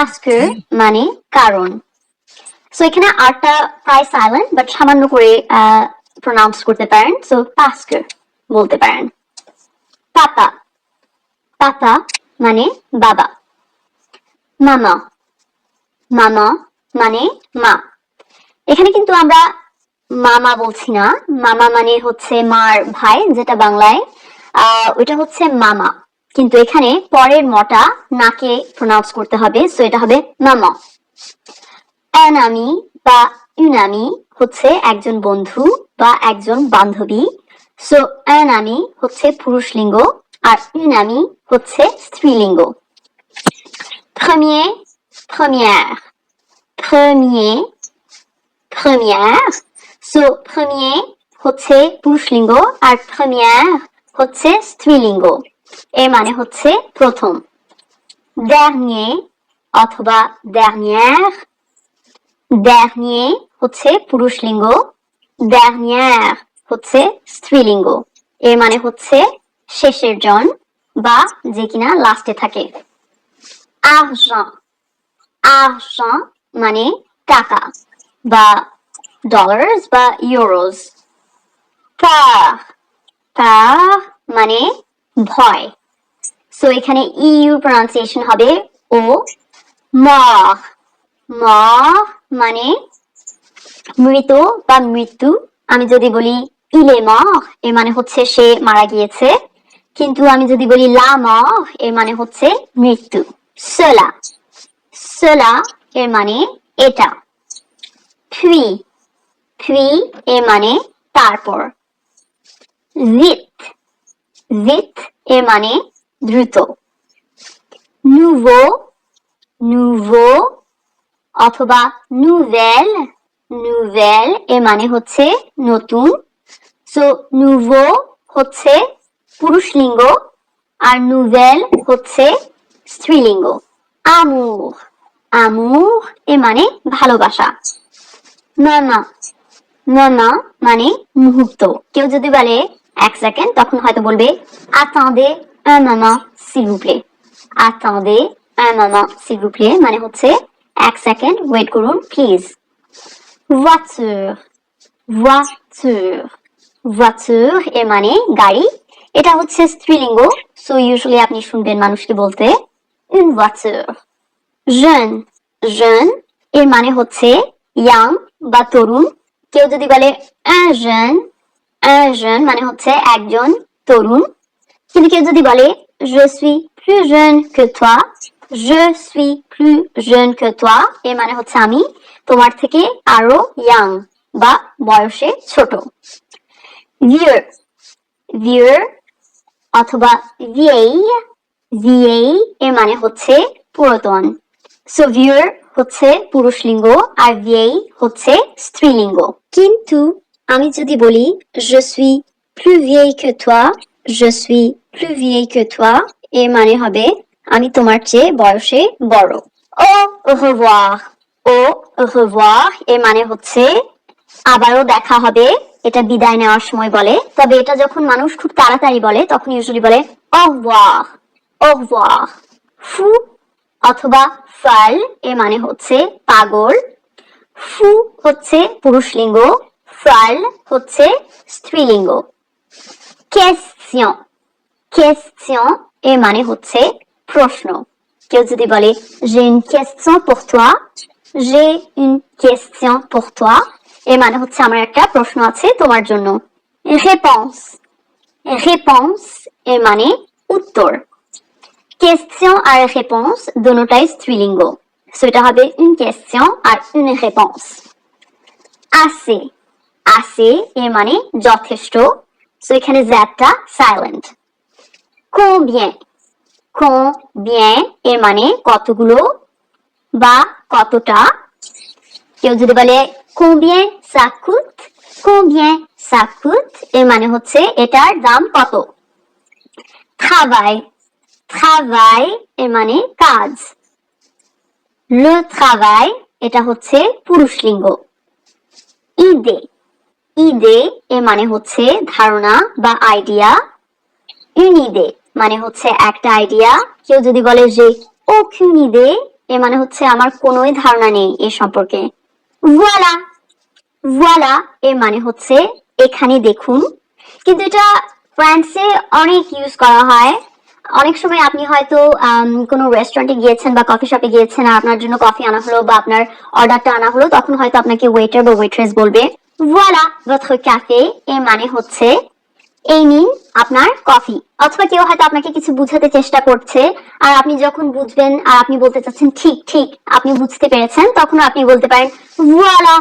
পাস্কে মানে কারণ। সো এখানে আরটা প্রায় সাইলেন্ট বাট সামান্য করে প্রোনাউন্স করতে পারেন। সো বলতে পারেন। পাপা পাপা মানে বাবা। মামা মামা মানে মা। এখানে কিন্তু আমরা মামা বলছি না। মামা মানে হচ্ছে মার ভাই, যেটা বাংলায় ওইটা হচ্ছে মামা। কিন্তু এখানে পরের মটা নাকে প্রোনাউন্স করতে হবে সো এটা হবে মামা। অ্যানামি বা ইউনামি হচ্ছে একজন বন্ধু বা একজন বান্ধবী। সো অ্যানামি হচ্ছে পুরুষ লিঙ্গ আর ইউনামি হচ্ছে স্ত্রীলিঙ্গ premier, première premier, première। So premier হচ্ছে পুরুষলিঙ্গ আর première হচ্ছে স্ত্রীলিঙ্গ এর মানে হচ্ছে প্রথম। dernier অথবা dernière। dernier হচ্ছে পুরুষলিঙ্গ dernière হচ্ছে স্ত্রীলিঙ্গ এর মানে হচ্ছে শেষের জন বা যে কিনা লাস্টে থাকে। argent argent মানে টাকা বা ডলার্স বা ইউরোস peur peur মানে ভয়। সো এখানে ইউ প্রনাউন্সিয়েশন হবে ও। মর মর মানে মৃত বা মৃত্যু। আমি যদি বলি ইলে মর এর মানে হচ্ছে সে মারা গিয়েছে। কিন্তু আমি যদি বলি লা ম এর মানে হচ্ছে মৃত্যু। সেলা। সেলা এর মানে এটা। ফ্রি। ফ্রি এর মানে তারপর। vite vite এর মানে দ্রুত nouveau nouveau. অথবা nouvelle nouvelle. এর মানে হচ্ছে নতুন সো nouveau হচ্ছে পুরুষলিঙ্গ আর nouvelle হচ্ছে স্ত্রীলিঙ্গ amour. Amour এর মানে ভালোবাসা মামা মামা মানে মুহূর্ত কেউ যদি বলে এক সেকেন্ড তখন হয়তো বলবে আতাঁদে আনানা সিরুপ্লে আতাঁদে আনানা সিরুপ্লে মানে হচ্ছে, এক সেকেন্ড ওয়েট করুন প্লিজ ভাচুর ভাচুর ভাচুর এর মানে গাড়ি। এটা হচ্ছে স্ত্রীলিঙ্গ সো ইউজুয়ালি আপনি শুনবেন মানুষকে বলতে ভাচুর জন জন এর মানে হচ্ছে ইয়াং বা তরুণ কেউ যদি বলে আ জন un মানে হচ্ছে একজন তরুণ। কিন্তু কেউ যদি বলে, je suis plus jeune que toi je suis plus jeune que toi এর মানে হচ্ছে আমি তোমার থেকে আরও ইয়াং বা বয়সে ছোট। Vieux vieux অথবা vieille vieille এর মানে হচ্ছে পুরাতন। সো ভিউর হচ্ছে পুরুষ লিঙ্গ আর vieille হচ্ছে স্ত্রীলিঙ্গ। কিন্তু আমি যদি বলি, je suis plus vieille que toi, je suis plus vieille que toi এর মানে হবে, আমি তোমার চেয়ে বয়সে বড় ও, revoir ও, revoir এর মানে হচ্ছে, আবারও দেখা হবে এটা বিদায় নেওয়ার সময় বলে। তবে এটা যখন মানুষ খুব তাড়াতাড়ি বলে, তখন ইউজুয়ালি বলে revoir au ফু অথবা ফাল এর মানে হচ্ছে, পাগল ফু হচ্ছে, পুরুষলিঙ্গ ফাল হচ্ছে স্ত্রীলিঙ্গ question question এর মানে হচ্ছে প্রশ্ন কেউ যদি বলে j'ai une question pour toi j'ai une question pour toi এর মানে হচ্ছে আমার একটা প্রশ্ন আছে তোমার জন্য réponse réponse এর মানে উত্তর question আর réponse দুটোটাই স্ত্রীলিঙ্গ সো এটা হবে une question আর une réponse assez Assez এর মানে যথেষ্ট। সো এখানে জ্যাটটা সাইলেন্ট combien? Combien এর মানে কতগুলো বা কতটা? কেউ যদি বলে, combien ça coûte combien ça coûte এর মানে হচ্ছে এটার দাম কত? Travail. Travail এর মানে কাজ। Le travail, এটা হচ্ছে পুরুষ পুরুষলিঙ্গ ইদে ইদে এর মানে হচ্ছে ধারণা বা আইডিয়া idée মানে হচ্ছে একটা আইডিয়া কেউ যদি বলে যে aucune idée এর মানে হচ্ছে আমার কোনোই ধারণা নেই এ সম্পর্কে। ভোয়ালা ভোয়ালা এর মানে হচ্ছে এখানে দেখুন। কিন্তু এটা ফ্রান্সে অনেক ইউজ করা হয়। অনেক সময় আপনি হয়তো কোনো রেস্টুরেন্টে গিয়েছেন বা কফি শপে গিয়েছেন আর আপনার জন্য কফি আনা হলো বা আপনার অর্ডারটা আনা হলো, তখন হয়তো আপনাকে ওয়েটার বা ওয়েট্রেস বলবে। ভোয়ালা votre café এর মানে হচ্ছে এই নিন আপনার কফি অথবা কেউ হয়তো আপনাকে কিছু বুঝাতে চেষ্টা করছে, আর আপনি যখন বুঝবেন আর আপনি বলতে চাচ্ছেন, ঠিক ঠিক, আপনি বুঝতে পেরেছেন তখন আপনি বলতে পারেন ভোয়ালা